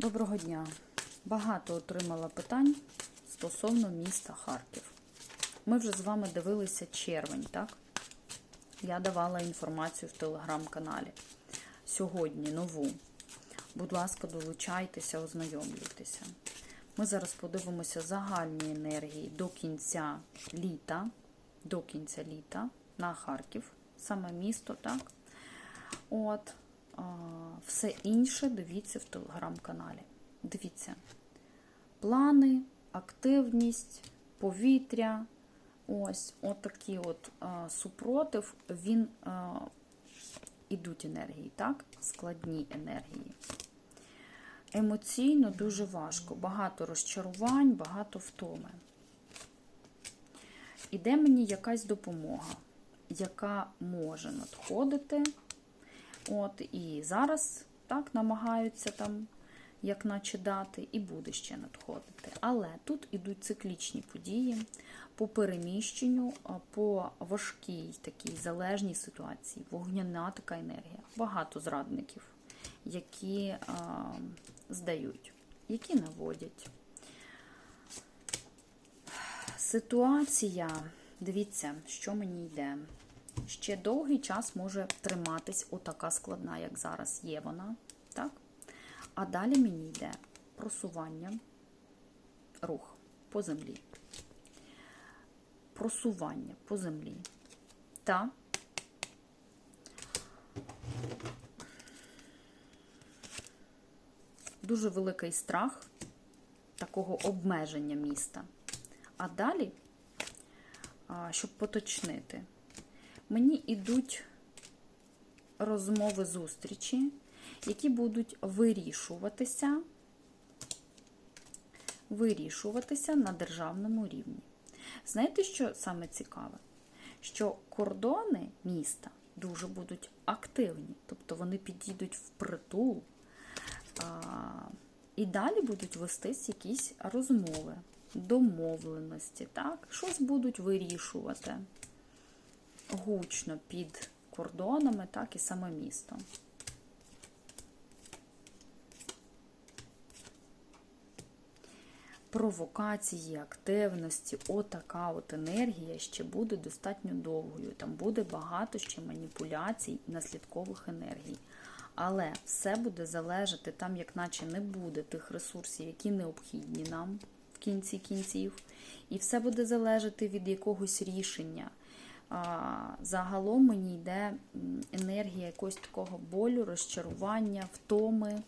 Доброго дня. Багато отримала питань стосовно міста Харків. Ми вже з вами дивилися червень, так? Я давала інформацію в телеграм-каналі. Сьогодні нову. Будь ласка, долучайтеся, ознайомлюйтеся. Ми зараз подивимося загальні енергії до кінця літа, до кінця літа на Харків, саме місто, так? От, все інше дивіться в телеграм-каналі. Дивіться. Плани, активність, повітря. Ось отакий от а, супротив, він а, ідуть енергії, так? Складні енергії. Емоційно дуже важко, багато розчарувань, багато втоми. Іде мені якась допомога, яка може надходити. От, і зараз так намагаються там, як наче дати, і буде ще надходити. Але тут ідуть циклічні події по переміщенню, по важкій такій залежній ситуації, вогняна така енергія. Багато зрадників, які а, здають, які наводять. Ситуація, дивіться, що мені йде. Ще довгий час може триматись отака складна, як зараз є вона. так? А далі мені йде просування, рух по землі. Просування по землі. Та дуже великий страх такого обмеження міста. А далі, щоб поточнити, мені йдуть розмови зустрічі, які будуть вирішуватися, вирішуватися на державному рівні. Знаєте, що саме цікаве? Що кордони міста дуже будуть активні, тобто вони підійдуть в притул. І далі будуть вестись якісь розмови, домовленості, так? Щось будуть вирішувати гучно під кордонами, так і саме місто. Провокації, активності, отака от енергія ще буде достатньо довгою. Там буде багато ще маніпуляцій наслідкових енергій. Але все буде залежати, там, як наче не буде тих ресурсів, які необхідні нам в кінці кінців. І все буде залежати від якогось рішення. Загалом мені йде енергія якогось такого болю, розчарування, втоми.